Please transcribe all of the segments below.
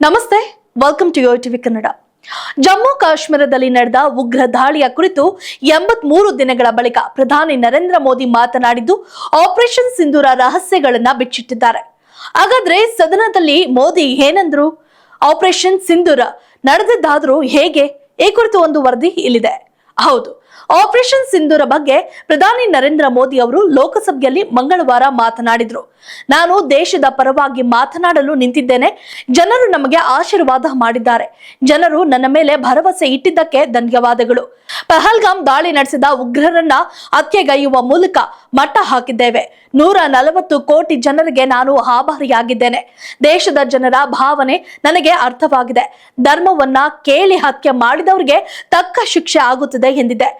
ನಮಸ್ತೆ welcome to Yo TV Kannada Jammu ಕಾಶ್ಮೀರದಲ್ಲಿ ನಡೆದ ಉಗ್ರ ದಾಳಿಯ ಕುರಿತು ಎಂಬತ್ ಮೂರು ದಿನಗಳ ಬಳಿಕ ಪ್ರಧಾನಿ ನರೇಂದ್ರ ಮೋದಿ ಮಾತನಾಡಿದ್ದು ಆಪರೇಷನ್ ಸಿಂಧೂರ ರಹಸ್ಯಗಳನ್ನ ಬಿಚ್ಚಿಟ್ಟಿದ್ದಾರೆ. ಹಾಗಾದ್ರೆ ಸದನದಲ್ಲಿ ಮೋದಿ ಏನಂದ್ರು? ಆಪರೇಷನ್ ಸಿಂಧೂರ ನಡೆದಿದ್ದಾದ್ರೂ ಹೇಗೆ? ಈ ಕುರಿತು ಒಂದು ವರದಿ ಇಲ್ಲಿದೆ. ಹೌದು ಆಪರೇಷನ್ ಸಿಂಧೂರ ಬಗ್ಗೆ ಪ್ರಧಾನಿ ನರೇಂದ್ರ ಮೋದಿ ಅವರು ಲೋಕಸಭೆಯಲ್ಲಿ ಮಂಗಳವಾರ ಮಾತನಾಡಿದರು. ನಾನು ದೇಶದ ಪರವಾಗಿ ಮಾತನಾಡಲು ನಿಂತಿದ್ದೇನೆ. ಜನರು ನಮಗೆ ಆಶೀರ್ವಾದ ಮಾಡಿದ್ದಾರೆ. ಜನರು ನನ್ನ ಮೇಲೆ ಭರವಸೆ ಇಟ್ಟಿದ್ದಕ್ಕೆ ಧನ್ಯವಾದಗಳು. ಪಹಲ್ಗಾಮ್ ದಾಳಿ ನಡೆಸಿದ ಉಗ್ರರನ್ನ ಹತ್ಯೆಗೈಯುವ ಮೂಲಕ ಮಟ್ಟ ಹಾಕಿದ್ದೇವೆ. ನೂರ ನಲವತ್ತು ಕೋಟಿ ಜನರಿಗೆ ನಾನು ಆಭಾರಿಯಾಗಿದ್ದೇನೆ. ದೇಶದ ಜನರ ಭಾವನೆ ನನಗೆ ಅರ್ಥವಾಗಿದೆ. ಧರ್ಮವನ್ನ ಕೇಳಿ ಹತ್ಯೆ ಮಾಡಿದವರಿಗೆ ತಕ್ಕ ಶಿಕ್ಷೆ ಆಗುತ್ತದೆ ಎಂದಿದೆ.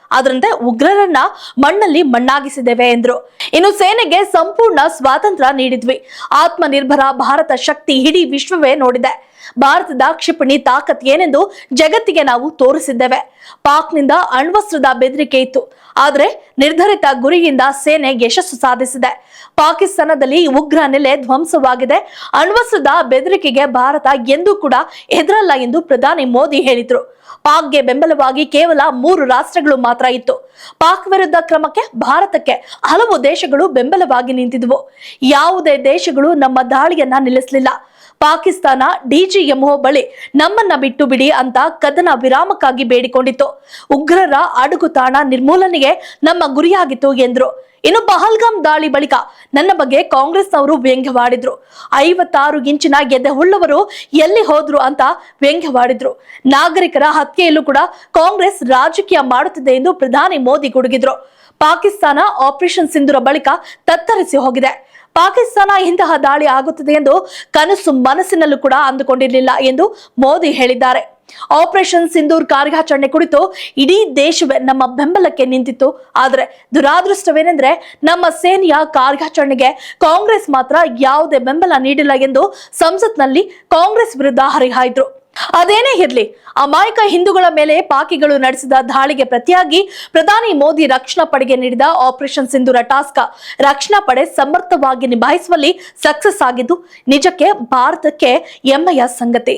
ಅದರಂತೆ ಉಗ್ರರನ್ನ ಮಣ್ಣಲ್ಲಿ ಮಣ್ಣಾಗಿಸಿದ್ದೇವೆ ಎಂದ್ರು. ಇನ್ನು ಸೇನೆಗೆ ಸಂಪೂರ್ಣ ಸ್ವಾತಂತ್ರ್ಯ ನೀಡಿದ್ವಿ. ಆತ್ಮನಿರ್ಭರ ಭಾರತ ಶಕ್ತಿ ಇಡೀ ವಿಶ್ವವೇ ನೋಡಿದೆ. ಭಾರತದ ಕ್ಷಿಪಣಿ ತಾಕತ್ ಏನೆಂದು ಜಗತ್ತಿಗೆ ನಾವು ತೋರಿಸಿದ್ದೇವೆ. ಪಾಕ್ನಿಂದ ಅಣ್ವಸ್ತ್ರದ ಬೆದರಿಕೆ ಇತ್ತು. ಆದ್ರೆ ನಿರ್ಧರಿತ ಗುರಿಯಿಂದ ಸೇನೆ ಯಶಸ್ಸು ಸಾಧಿಸಿದೆ. ಪಾಕಿಸ್ತಾನದಲ್ಲಿ ಉಗ್ರ ನೆಲೆ ಧ್ವಂಸವಾಗಿದೆ. ಅಣ್ವಸ್ತ್ರದ ಬೆದರಿಕೆಗೆ ಭಾರತ ಎಂದೂ ಕೂಡ ಹೆದರಲ್ಲ ಎಂದು ಪ್ರಧಾನಿ ಮೋದಿ ಹೇಳಿದ್ರು. ಪಾಕ್ಗೆ ಬೆಂಬಲವಾಗಿ ಕೇವಲ ಮೂರು ರಾಷ್ಟ್ರಗಳು ಮಾತ್ರ ಇತ್ತು. ಪಾಕ್ ವಿರುದ್ಧ ಕ್ರಮಕ್ಕೆ ಭಾರತಕ್ಕೆ ಹಲವು ದೇಶಗಳು ಬೆಂಬಲವಾಗಿ ನಿಂತಿದ್ವು. ಯಾವುದೇ ದೇಶಗಳು ನಮ್ಮ ದಾಳಿಯನ್ನ ನಿಲ್ಲಿಸಲಿಲ್ಲ. ಪಾಕಿಸ್ತಾನ ಡಿಜಿಎಂಒ ಬಳಿ ನಮ್ಮನ್ನ ಬಿಟ್ಟು ಬಿಡಿ ಅಂತ ಕದನ ವಿರಾಮಕ್ಕಾಗಿ ಬೇಡಿಕೊಂಡಿತ್ತು. ಉಗ್ರರ ಅಡುಗುತಾಣ ನಿರ್ಮೂಲನೆಗೆ ನಮ್ಮ ಗುರಿಯಾಗಿತ್ತು ಎಂದ್ರು. ಇನ್ನು ಪಹಲ್ಗಾಮ್ ದಾಳಿ ಬಳಿಕ ನನ್ನ ಬಗ್ಗೆ ಕಾಂಗ್ರೆಸ್ ಅವರು ವ್ಯಂಗ್ಯವಾಡಿದ್ರು. ಐವತ್ತಾರು ಇಂಚಿನ ಗೆದ್ದೆ ಉಳ್ಳವರು ಎಲ್ಲಿ ಹೋದ್ರು ಅಂತ ವ್ಯಂಗ್ಯವಾಡಿದ್ರು. ನಾಗರಿಕರ ಹತ್ಯೆಯಲ್ಲೂ ಕೂಡ ಕಾಂಗ್ರೆಸ್ ರಾಜಕೀಯ ಮಾಡುತ್ತಿದೆ ಎಂದು ಪ್ರಧಾನಿ ಮೋದಿ ಗುಡುಗಿದ್ರು. ಪಾಕಿಸ್ತಾನ ಆಪರೇಷನ್ ಸಿಂಧುರ ಬಳಿಕ ತತ್ತರಿಸಿ ಹೋಗಿದೆ. ಪಾಕಿಸ್ತಾನ ಇಂತಹ ದಾಳಿ ಆಗುತ್ತದೆ ಎಂದು ಕನಸು ಮನಸ್ಸಿನಲ್ಲೂ ಕೂಡ ಅಂದುಕೊಂಡಿರಲಿಲ್ಲ ಎಂದು ಮೋದಿ ಹೇಳಿದ್ದಾರೆ. ಆಪರೇಷನ್ ಸಿಂಧೂರ್ ಕಾರ್ಯಾಚರಣೆ ಕುರಿತು ಇಡೀ ದೇಶವೇ ನಮ್ಮ ಬೆಂಬಲಕ್ಕೆ ನಿಂತಿತ್ತು. ಆದರೆ ದುರಾದೃಷ್ಟವೇನೆಂದ್ರೆ ನಮ್ಮ ಸೇನೆಯ ಕಾರ್ಯಾಚರಣೆಗೆ ಕಾಂಗ್ರೆಸ್ ಮಾತ್ರ ಯಾವುದೇ ಬೆಂಬಲ ನೀಡಿಲ್ಲ ಎಂದು ಸಂಸತ್ನಲ್ಲಿ ಕಾಂಗ್ರೆಸ್ ವಿರುದ್ಧ ಹರಿಹಾಯ್ದ್ರು. ಅದೇನೇ ಇರ್ಲಿ, ಅಮಾಯಕ ಹಿಂದೂಗಳ ಮೇಲೆ ಪಾಕಿಗಳು ನಡೆಸಿದ ದಾಳಿಗೆ ಪ್ರತಿಯಾಗಿ ಪ್ರಧಾನಿ ಮೋದಿ ರಕ್ಷಣಾ ಪಡೆಗೆ ನೀಡಿದ ಆಪರೇಷನ್ ಸಿಂಧೂರ ಟಾಸ್ಕ್ ರಕ್ಷಣಾ ಪಡೆ ಸಮರ್ಥವಾಗಿ ನಿಭಾಯಿಸುವಲ್ಲಿ ಸಕ್ಸಸ್ ಆಗಿದ್ದು, ನಿಜಕ್ಕೆ ಭಾರತಕ್ಕೆ ಹೆಮ್ಮೆಯ ಸಂಗತಿ.